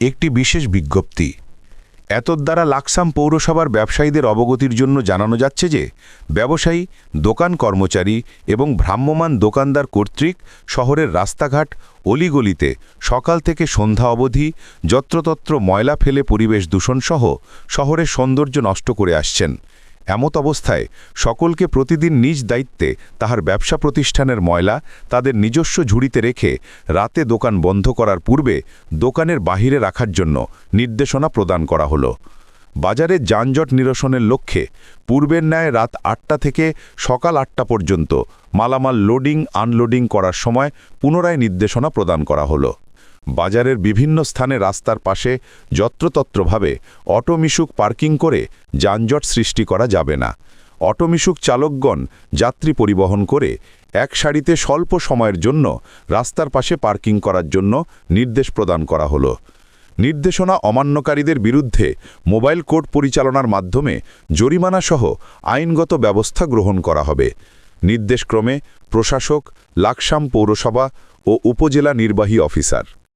একটি বিশেষ বিজ্ঞপ্তি। এতদ্বারা লাকসাম পৌরসভার ব্যবসায়ীদের অবগতির জন্য জানানো যাচ্ছে যে, ব্যবসায়ী, দোকান কর্মচারী এবং ভ্রাম্যমান দোকানদার কর্তৃক শহরের রাস্তাঘাট, অলিগলিতে সকাল থেকে সন্ধ্যা অবধি যত্রতত্র ময়লা ফেলে পরিবেশ দূষণসহ শহরের সৌন্দর্য নষ্ট করে আসছেন। এমত অবস্থায় সকলকে প্রতিদিন নিজ দায়িত্বে তাহার ব্যবসা প্রতিষ্ঠানের ময়লা তাদের নিজস্ব ঝুড়িতে রেখে রাতে দোকান বন্ধ করার পূর্বে দোকানের বাহিরে রাখার জন্য নির্দেশনা প্রদান করা হলো। বাজারে যানজট নিরসনের লক্ষ্যে পূর্বের ন্যায় রাত আটটা থেকে সকাল আটটা পর্যন্ত মালামাল লোডিং আনলোডিং করার সময় পুনরায় নির্দেশনা প্রদান করা হলো। বাজারের বিভিন্ন স্থানে রাস্তার পাশে যত্রতত্রভাবে অটোমিশুক পার্কিং করে যানজট সৃষ্টি করা যাবে না। অটোমিশুক চালকগণ যাত্রী পরিবহন করে এক সারিতে স্বল্প সময়ের জন্য রাস্তার পাশে পার্কিং করার জন্য নির্দেশ প্রদান করা হলো। নির্দেশনা অমান্যকারীদের বিরুদ্ধে মোবাইল কোর্ট পরিচালনার মাধ্যমে জরিমানাসহ আইনগত ব্যবস্থা গ্রহণ করা হবে। নির্দেশক্রমে প্রশাসক, লাকসাম পৌরসভা ও উপজেলা নির্বাহী অফিসার।